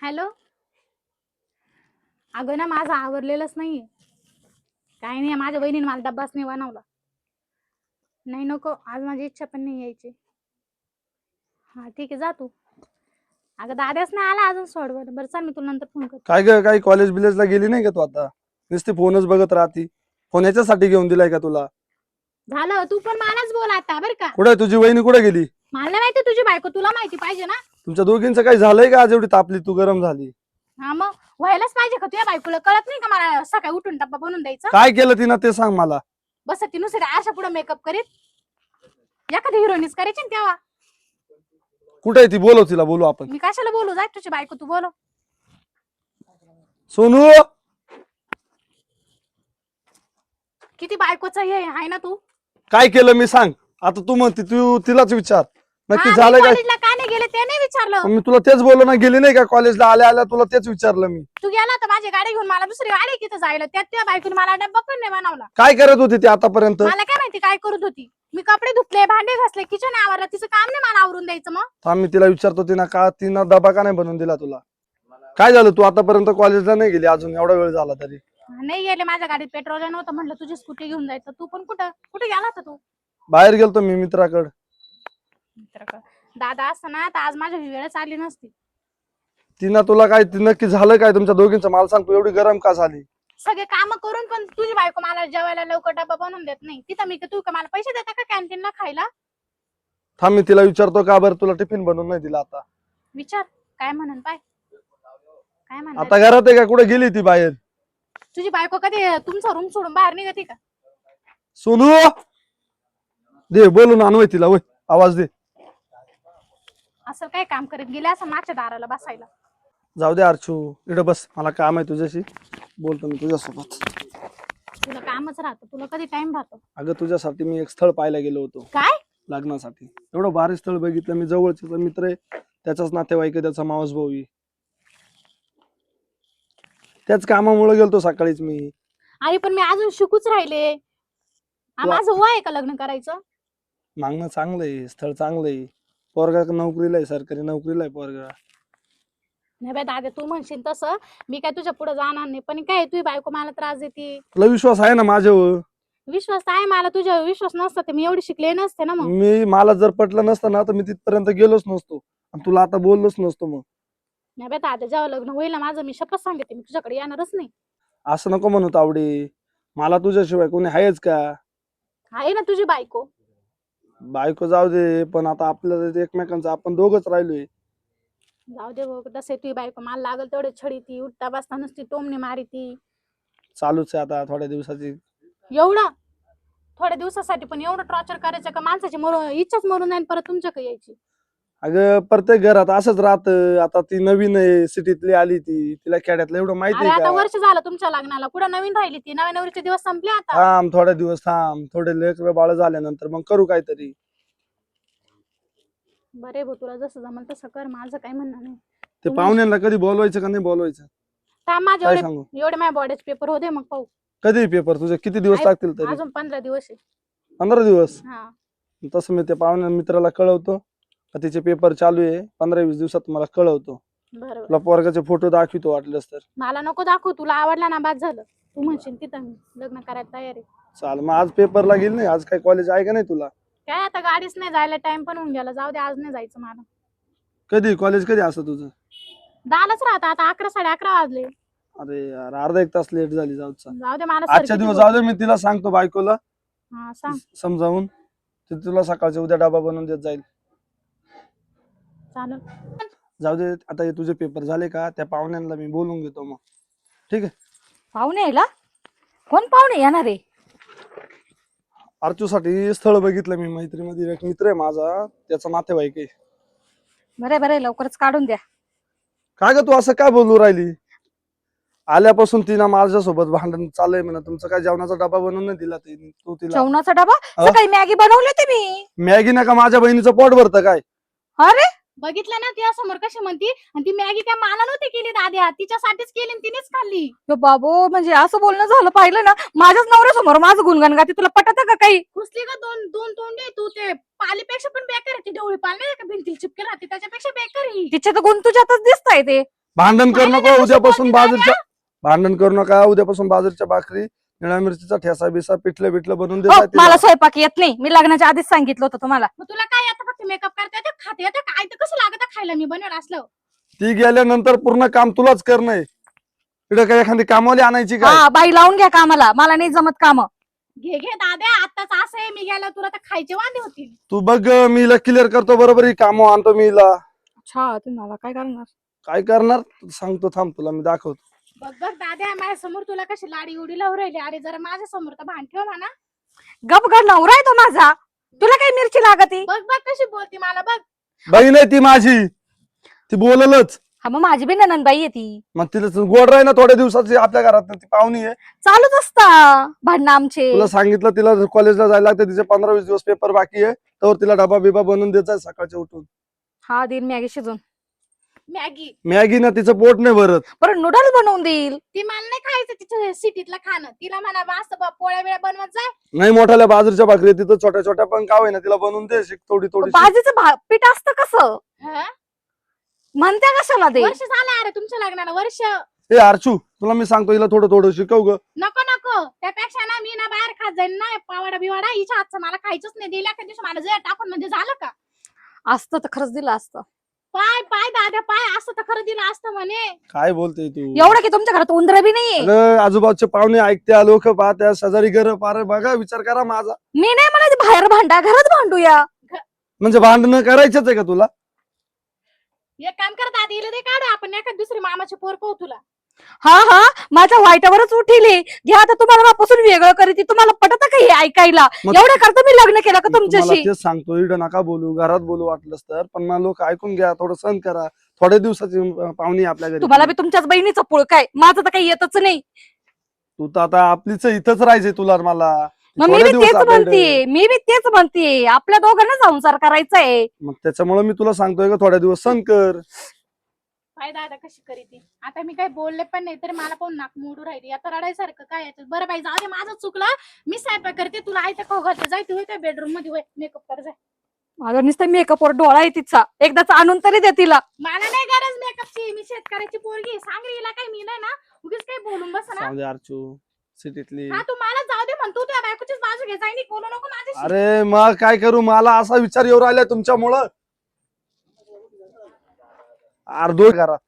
Hello? अगं ना माझं आवरलेलंच नाहीये. काही नाही माझ्या बहिणीने मला डब्बाच नाही बनवला. नाही नको. आज माझी इच्छा पण नाही यायची. हा ठीक आहे जा तू. अगं दादाच नाही आला अजून सोड बरं बरं चल मी तुला नंतर फोन करते. काय ग काही कॉलेज बिलेजला गेली नाही का तू आता? नुसती फोनच बघत राहती. फोन याच्यासाठी घेऊन दिलाय का तुला? झालं तू पण मलाच बोल आता बरं का? कुठे तुझी वहिनी? कुठे गेली? मला नाही माहिती तुझी बायको तुला माहिती पाहिजे ना? तुमच्या दोघींचं काही झालंय का आज एवढी तापली तू गरम झाली? हा मग व्हायलाच पाहिजे का तुझ्या बायकोला? कळत नाही का मला सकाळी उठून डब्बा बनवून द्यायचं? काय केलं तिनं ते सांग मला. बस ती नुसरी आशा पुढे मेकअप करीत. एखादी हिरोईनीच करायची ना तेव्हा. कुठे आहे ती? बोलव तिला बोलू आपण. मी कशाला बोलू? जाय तुझी बायको तू बोलो सोनू! किती बायकोचं हे आहे ना तू? काय केलं मी सांग. आता तू म्हणते तू तिलाच विचार. नक्की झालंय काय कॉलेजला का? नाही गेले ते नाही विचारलं. मी तुला तेच बोललो ना गेली नाही का कॉलेजला आल्या आल्या तुला तेच विचारलं मी. तू गेला तर माझी गाडी घेऊन मला दुसरी गाडी तिथं जायला. त्यात त्या बायकोने मला डब्बा पण नाही बनवला. काय करत होती ती आतापर्यंत? मला काय माहिती काय करत होती. मी कपडे धुतले भांडे घासले किचन आवरलं तिचं काम नाही मला आवरून द्यायचं मग. थांब मी तिला विचारतो तिनं का तिनं डबा का नाही बनवून दिला तुला? काय झालं? तू आतापर्यंत कॉलेजला नाही गेली अजून? एवढा वेळ झाला तरी. नाही गेले माझ्या गाडीत पेट्रोल नव्हतं म्हटलं तुझी स्कूटी घेऊन जायचं. तू पण कुठं? कुठे गेला होता तू? बाहेर गेलतो मी मित्राकडे. मित्राकडं. दादा असतं ना तर आज माझ्या वेळच आली नसती. तिनं तुला काय ती नक्की झालं काय? तुमच्या दोघींचं मला सांग तू एवढी गरम का झाली? सगळे काम करून पण तुझी बायको मला जेवायला लवकर डबा बनवून देत नाही. तिथं मी तू का मला पैसे देता का कॅन्टीनला खायला? थांब मी तिला विचारतो का बरं तुला टिफिन बनवून नाही दिला आता? विचार काय म्हणून पाय? काय आता म्हणणार घरात आहे का? कुठे गेली ती बाहेर? तुझी बायको कधी तुमचा रूम सोडून बाहेर निघते का? सोनू! दे बोलून आणवय तिला वय आवाज दे. असं काय काम करत गेले असं माझ्या दाराला बसायला? जाऊ दे अर्चू इकडे बस. मला काम आहे तुझ्याशी. बोलतो मी तुझ्यासोबत. तुला कामच राहतं. तुला कधी टाइम राहतो? अगं तुझ्यासाठी मी एक स्थळ पाहायला गेलो होतो. काय? लग्नासाठी. एवढं भारी स्थळ बघितलं. मी जवळचा मित्र आहे. त्याचाच नातेवाईक आहे त्याचा मावस भाऊ आहे. त्याच कामामुळे गेलतो सकाळीच मी. आई पण मी अजून शिकूच राहिले. आ, वा. माझं वय आहे का लग्न करायचं? मागणं चांगलं आहे. स्थळ चांगलं आहे. पोरगा नोकरीला आहे सरकारी नोकरीला आहे पोरगा? नाही बाय दादा तू म्हणशील तसं. मी काय तुझ्या पुढे जाणार नाही. पण काय तुझी बायको मला त्रास देते. तुला विश्वास आहे ना माझ्यावर? विश्वास आहे मला तुझ्यावर विश्वास नसता तर मी एवढी शिकले नसते ना मग. मी मला जर पटलं नसतं ना तर मी तिथपर्यंत गेलोच नसतो. आणि तुला आता बोललोच नसतो मग. नाही बाय दादा जेव्हा लग्न होईल ना माझं मी शपथ सांगते. मी तुझ्याकडे येणारच नाही. असं नको म्हणत आवडे मला तुझ्याशिवाय कोणी आहेच का? आहे ना तुझी बायको. बायको जाऊ दे पण आता आपलं एकमेकांचं आपण दोघच राहिलोय. जाऊ दे बघ तसे तुझी बायको मला लागल तेवढे छडी ती उठता बसता नुसती टोमणे मारी ती. चालूच आहे आता थोड्या दिवसाची. एवढं? थोड्या दिवसासाठी पण एवढं टॉर्चर करायचं का? माणसाची मरून इच्छाच मरून जाईल परत तुमच्याकडे यायची. अगं प्रत्येक घरात असंच राहत. आता ती नवीन आहे सिटीतली आली ती. तिला खेड्यातलं एवढं माहिती अरे आहे आता का? वर्ष झालं तुमच्या लग्नाला. कुठं नवीन राहिली ती? नव्या नवरीचे दिवस संपले आता. थांब थोड्या दिवस थांब. थोडे लेकर बाळ झाल्यानंतर मग करू काहीतरी. बरे भाऊ तुला जसं जमल तसं कर. माझं काही म्हणणं नाही. ते तुम्ही- पाहुण्यांना कधी बोलवायचं का नाही बोलवायचं? माझे काय एवढे सांगू? एवढे माझ्या बॉडीचे पेपर होते मग पाहू. कधी पेपर तुझे किती दिवस लागतील तरी? अजून पंधरा दिवस आहे. पंधरा दिवस? हा. तसं मी त्या पाहुण्या मित्राला कळवतो. तिचे पेपर चालू आहे. पंधरा वीस दिवसात मला कळवतो. बरोबर. तुला पोरगाचे फोटो दाखवतो वाटलंच तर. मला नको दाखवू. तुला आवडला ना बाद झालं. तू म्हणशील तिथं मी लग्न करायला तयार आहे. चाल मग आज पेपरला गेली नाही. आज काय कॉलेज आहे का नाही तुला? काय आता गाडीच नाही जायला टाइम पण होऊन गेला. जाऊ दे आज नाही जायचं मला. कधी? कॉलेज कधी असतं तुझं? दहालाच राहता. आता अकरा साडे अकरा वाजले. अरे यार अर्धा एक तास लेट झाली जाऊचा जाऊ दे मला आजच्या दिवस जाऊ दे मी तिला सांगतो बायकोला. हा सांग. समजावून. ते तुला सकाळच्या उद्या डबा बनवून देत जाईल. चालेल. जाऊ दे आता हे तुझे पेपर झाले का? त्या पाहुण्यांना मी बोलून घेतो मग. ठीक आहे? पाहुणे यायला कोण पाहुणे येणार आहे? अर्चूसाठी स्थळ बघितलं मी मैत्रीमध्ये. एक मित्र आहे माझा त्याचा नातेवाईक आहे. बरे बरे लवकरच काढून द्या. काय ग तू असं काय बोलू राहिली? आल्यापासून तिनं माझ्यासोबत भांडण चाललंय म्हणा. तुमचा काय जेवणाचा डबा बनवून नाही दिला तिने तू तिला? जेवणाचा डबा? अ? सकाळी मॅगी बनवली होती मी. मॅगी नका माझ्या बहिणीचं पोट भरतं काय? अरे? बघितलं ना ती समोर कशी म्हणती? आणि ती मॅगी त्या माना नव्हती केली दाद्या? तिच्यासाठीच केली आणि तिनेच खाल्ली. बाबो म्हणजे असं बोलणं झालं पाहिलं ना माझ्याच नवऱ्यासमोर माझं गुणगान गाते तुला पटत का काही? खुसली का दोन दोन तोंडे तू ते पालीपेक्षा पण बेकार आहे ती डोळी पाल नाही का भिंतील चिपके राहते त्याच्यापेक्षा बेकार ही. तिचे तर गुण तुझ्यातच दिसताय ते. भांडण करू नको उद्यापासून बाजूच्या भांडण करू नका उद्यापासून बाजूच्या भाकरी निळ्या मिरचीचा ठेसा बिसा पिठलं बिठलं बनवून हो, देत मला स्वयंपाक येत नाही. मी लग्नाच्या आधीच सांगितलं होतं तुम्हाला. मग तुला काय येतं फक्त मेकअप करता खाते. येतं काय तर कसं लागतं खायला? मी बनवलं असलं. ती गेल्यानंतर पूर्ण काम तुलाच करणं इकडे काय एखादी कामवाली आणायची काय? हा बाई लावून घ्या कामाला. मला नाही जमत काम. घे घे दाद्या. आताच असं आहे. मी गेला तुला तर खायचे वांदे होतील तू बघ मी हिला क्लिअर करतो. बरोबर ही काम आणतो मी हिला. अच्छा तुम्हाला काय करणार? काय करणार? सांगतो थांब तुला. मी दाखवतो. बघ बघ दाद्या. माझ्यासमोर तुला कशी लाडी उडी लावून राहिली. अरे जरा माझ्यासमोर तर भान ठेव म्हणा. गप गप नवरा आहे तो माझा. तुला काही मिरची लागती? बघ बघ कशी बोलती मला बघ. बहीण आहे ती माझी. ती बोललच. हा मग माझी बी ननंदबाई आहे ती. मग तिला गोड राही ना थोड्या दिवसाची आपल्या घरात ती पाहुणी आहे. चालूच असता भांडणं आमचे. तुला सांगितलं तिला कॉलेजला जायला लागतं तिचे पंधरा वीस दिवस पेपर बाकी आहे तर तिला डबा बिबा बनवून द्यायचा सकाळच्या उठून. हा देईल मॅगी शिजून मॅगी. मॅगी ना तिचं पोट नाही भरत. बरं नूडल्स बनवून देईल. ती मला नाही खायचं तिच्या सिटीतलं खाणं. तिला म्हणा मस्त बा पोळ्या वेळा बनवत जाय. नाही मोठ्याल्या बाजूच्या भाकरी तिथं छोट्या छोट्या पण काव आहे ना तिला बनवून दे शिक थोडी थोडी बाजीचं भा- पीठ असतं कसं? हं? म्हणत्या कशाला ते? वर्ष झालं अरे तुमच्या लग्नाला वर्ष. ए अर्चू तुला मी सांगतो हिला थोडं थोडं शिकव ग. नको नको. त्यापेक्षा ना मी ना बाहेर खात जाईन ना पावाडा बिवाडा हिच्या हातचं. मला खायचंच नाही. दिल्या का दिवशी मला जे टाकून म्हणजे झालं का? असतं तर खरंच दिलं असतं. पाय पाय दाद्या पाय. असं तर खरं दिलं असतं म्हणे. काय बोलते तू? एवढं की तुमच्या घरात उंदर बी नाहीये. अगं आजूबाजूचे पाहुणे ऐकत्या लोक पाहत्या शेजारी घर पार बघा विचार करा माझा. मी नाही म्हणत बाहेर भांडा घरात भांडूया. म्हणजे भांडणं करायचंच आहे का तुला? एक काम कर दादी हिला दे काढ. आपण एखाद दुसरी मामाची पोर पाहू तुला. हा हा माझ्या वाईटावरच उठिले. घ्या आता तुम्हाला बापासून वेगळं करीत तुम्हाला पटत का हे ऐकायला? मग- एवढं करता मी लग्न केलं का तुमच्याशी? तेच सांगतो इकडं नका बोलू घरात बोलू वाटलंच तर. पण मला लोक ऐकून घ्या थोडं सहन करा. थोड्या दिवसाची अं, पाहुणी आहे आपल्या घरी. तुम्हाला बी तुमच्याच बहिणीचं पुळ काय माझं तर काही येतच नाही. तू तर आता आपलीच इथंच राहायचंय तुला आणि मला. मग मी थोडे बी दिवस तेच. म्हणतीये मी बी तेच म्हणतीये आपल्या दोघांना संसार करायचा आहे मग त्याच्यामुळे मी तुला सांगतोय का थोड्या दिवस सहन कर. पाय दादा कशी करी ती आता मी काही बोलले पण नाही तरी मला पण नाक मोडू राहिली? आता रडायसारखं काय याच्यात? बरं बाई जाऊ दे माझं चुकलं. मी स्वयंपाक करते तुला आयतं खाऊ घालते. जाय तू त्या बेडरूममध्ये होय. मेकअप कर जाय. माझा नुसतं मेकअपवर डोळा आहे तिचा. एकदाच आणून तरी दे तिला. मला नाही गरज मेकअपची मी शेतकऱ्याची पोरगी सांग रे हिला काही मी नाही ना. उगीच काही बोलून बस ना. अर्चू. सिटीतली. हा तू मला जाऊ दे बायकोचीच बाजू घे. जाय बोलू नको माझ्याशी. अरे मग काय करू? मला असा विचार येऊ राहिला तुमच्यामुळं. अर्धो घरात